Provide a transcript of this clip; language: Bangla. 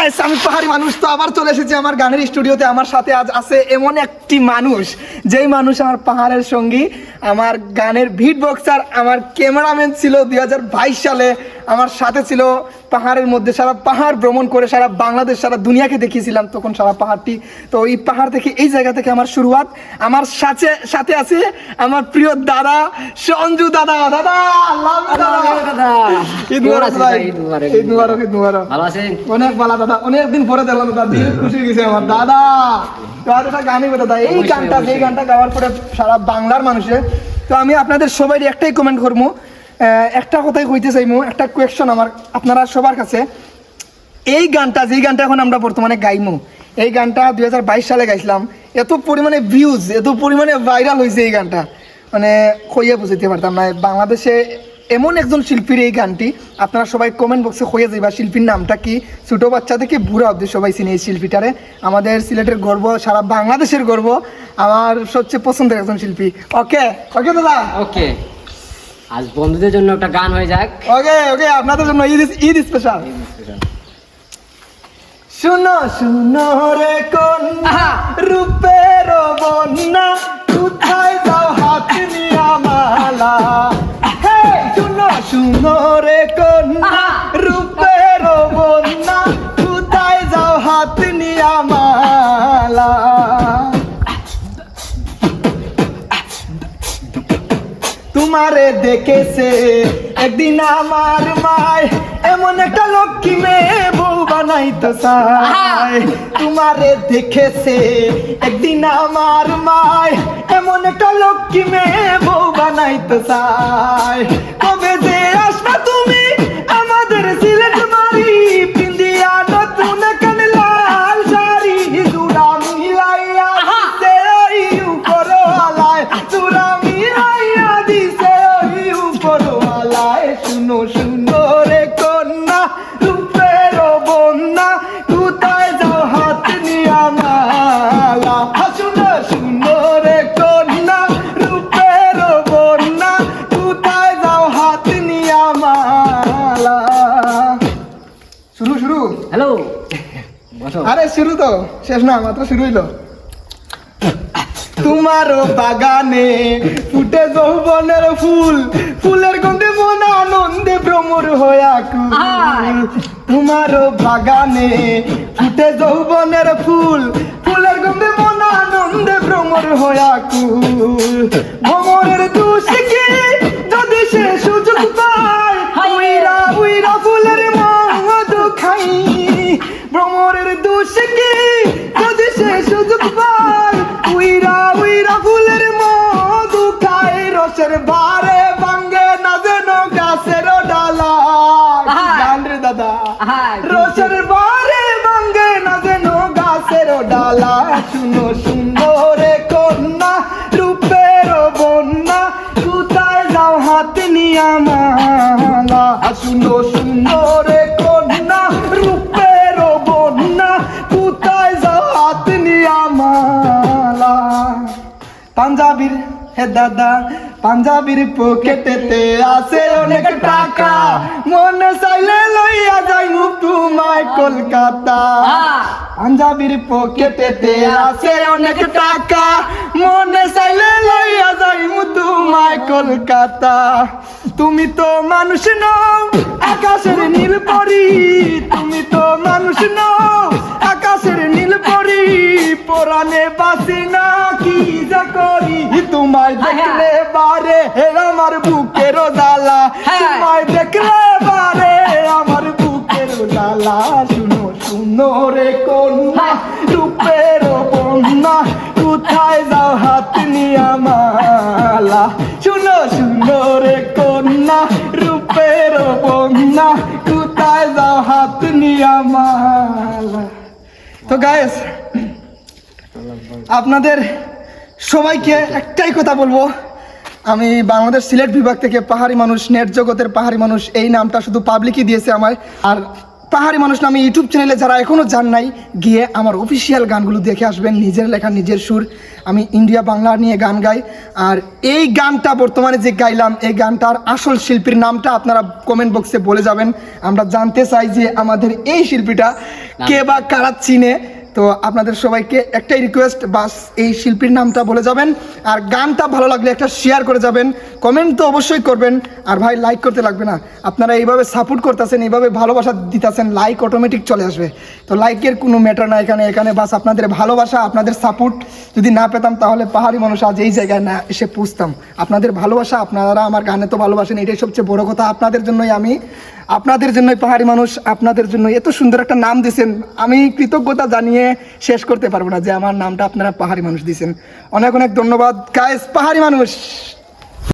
গাইস আমি পাহাড়ি মানুষ, তো আবার চলে এসেছি আমার গানের স্টুডিওতে। আমার সাথে আজ আছে এমন একটি মানুষ, যেই মানুষ আমার পাহাড়ের সঙ্গী, আমার গানের ভিড বক্সার আমার ক্যামেরাম্যান ছিল দুই হাজার বাইশ সালে। আমার সাথে ছিল পাহাড়ের মধ্যে সারা পাহাড় ভ্রমণ করে সারা বাংলাদেশ সারা দুনিয়াকে দেখিয়েছিলাম তখন সারা পাহাড়টি। তো এই পাহাড় থেকে এই জায়গা থেকে আমার শুরুয়াত। আমার সাথে সাথে আছে আমার প্রিয় দাদা সঞ্জু দাদা। দাদা। ঈদ মুবারক ভাই। ঈদ মুবারক। ঈদ মুবারক অনেক ভালো দাদা অনেকদিন পরে দেখলাম দাদা খুশি গেছে আমার। দাদা গানই দাদা এই গানটা যে গানটা গাওয়ার পরে সারা বাংলার মানুষে তো আমি আপনাদের সবাই একটাই কমেন্ট করব একটা কথাই কইতে চাইমু, একটা কোয়েকশন আমার, আপনারা সবার কাছে। এই গানটা, যেই গানটা এখন আমরা বর্তমানে গাইমু, এই গানটা দু হাজার বাইশ সালে গাইছিলাম, এত পরিমাণে ভিউজ এত পরিমাণে ভাইরাল হয়েছে এই গানটা। মানে কইয়া বুঝাইতে পারতাম না, বাংলাদেশে এমন একজন শিল্পীর এই গানটি, আপনারা সবাই কমেন্ট বক্সে হয়ে যাইবা শিল্পীর নামটা কি, ছোটো বাচ্চা থেকে বুড়া অব্দি সবাই চিনে এই শিল্পীটারে। আমাদের সিলেটের গর্ব, সারা বাংলাদেশের গর্ব, আমার সবচেয়ে পছন্দের একজন শিল্পী। ওকে ওকে দাদা? ওকে আজ বন্ধুদের জন্য একটা গান হয়ে যাক। ওকে ওকে আপনাদের জন্য ঈদ ঈদ স্পেশাল শুনো শুনো রে কন্যা রূপে রূপের বন্যা কোথায় যাও হাত নিয়া মালা। হে শুনো শুনো রে কন্যা তোমারে দেখেছে। একদিন আমার মায় এমন একটা লক্ষ্মী মেয়ে বউ বানাইতে চায়। তোমারে দেখেছে। একদিন আমার মায় এমন একটা লক্ষ্মী মেয়ে বউ বানাইতে চায়। কবে যে আসবে তুমি শুরু। হ্যালো। আরে শুরু তো। শেষ না মাত্র শুরু হইল। তোমারও বাগানে ফুটে যৌবনের ফুল। ফুলের গন্ধে মন আনন্দে ভ্রমর হয়া কুল তোমারও বাগানে ফুটে যৌবনের ফুল। ফুলের গন্ধে মন আনন্দে ভ্রমর হয়া কুল ভ্রমরের ভ্রমরের যদি সে সুযোগ পায় উইরা উইরা ফুলের মধু খাই রসের বারে ভাঙ্গে না যেন গাছের ডালা গান রে দাদা। রসের বারে ভাঙ্গে না যেন গাছের ডালা শুনো সুন্দরে কন্যা রূপের বন্যা কোথায় যাও হাত নিয়া মালা শুনো সুন্দরে হে দাদা পাঞ্জাবির পকেটেতে আছে অনেক টাকা। মনে চাইলে লইয়া যাই তোমায় কলকাতা। পাঞ্জাবির পকেটেতে আছে অনেক টাকা। মনে চাইলে লইয়া যাই তোমায় কলকাতা। তুমি তো মানুষ নও আকাশের নীল পরি। তুমি তো মানুষ নও আকাশের নীল পরি। পরানে বাসি না কি? তোমায় দেখলে বারে হে আমার বুকের জ্বালা। হ্যাঁ। তোমায় দেখলে বারে আমার বুকের জ্বালা। শুনো শুনো রে কন্যা রূপের বন্যা কোথায় যাও হাত নিয়া মালা? শুনো শুনো রে কন্যা রূপের বন্যা কোথায় যাও হাত নিয়া মালা? তো গায়েস আপনাদের সবাইকে একটাই কথা বলব। আমি বাংলাদেশ সিলেট বিভাগ থেকে পাহাড়ি মানুষ নেট জগতের পাহাড়ি মানুষ এই নামটা শুধু পাবলিকই দিয়েছে আমায়। আর পাহাড়ি মানুষ নামে ইউটিউব চ্যানেলে যারা এখনও যান নাই গিয়ে আমার অফিসিয়াল গানগুলো দেখে আসবেন নিজের লেখা নিজের সুর। আমি ইন্ডিয়া বাংলা নিয়ে গান গাই। আর এই গানটা বর্তমানে যে গাইলাম এই গানটার আসল শিল্পীর নামটা আপনারা কমেন্ট বক্সে বলে যাবেন। আমরা জানতে চাই যে আমাদের এই শিল্পীটা কে বা কারা চিনে? তো আপনাদের সবাইকে একটাই রিকোয়েস্ট বাস এই শিল্পীর নামটা বলে যাবেন। আর গানটা ভালো লাগলে একটা শেয়ার করে যাবেন। কমেন্ট তো অবশ্যই করবেন। আর ভাই লাইক করতে লাগবে না। আপনারা এইভাবে সাপোর্ট করতেছেন, এইভাবে ভালোবাসা দিতেছেন লাইক অটোমেটিক চলে আসবে। তো লাইকের কোনো ম্যাটার না এখানে। এখানে বাস আপনাদের ভালোবাসা, আপনাদের সাপোর্ট যদি না পেতাম তাহলে পাহাড়ি মানুষ আজ এই জায়গায় না এসে পুষতাম। আপনাদের ভালোবাসা, আপনারা আমার গানে তো ভালোবাসেন, এটাই সবচেয়ে বড় কথা। আপনাদের জন্যই আমি, আপনাদের জন্যই পাহাড়ি মানুষ, আপনাদের জন্য এত সুন্দর একটা নাম দিয়েছেন আমি কৃতজ্ঞতা জানিয়ে শেষ করতে পারব না যে আমার নামটা আপনারা পাহাড়ি মানুষ দিয়েছেন অনেক অনেক ধন্যবাদ। গাইস পাহাড়ি মানুষ!